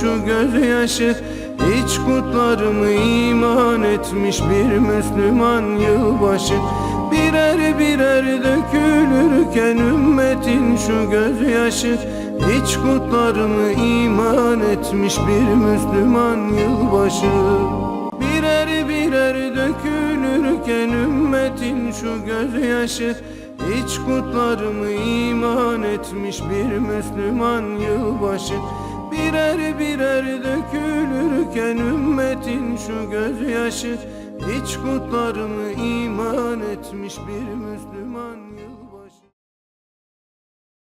şu gözyaşı. Hiç kutlar mı iman etmiş bir Müslüman yılbaşı. Birer birer dökülürken ümmetin şu gözyaşı. Hiç kutlar mı iman etmiş bir Müslüman yılbaşı. Birer birer dökülürken ümmetin şu gözyaşı. Hiç kutlar mı iman etmiş bir Müslüman yılbaşı Birer birer dökülürken ümmetin şu gözyaşı Hiç kutlar iman etmiş bir Müslüman yılbaşı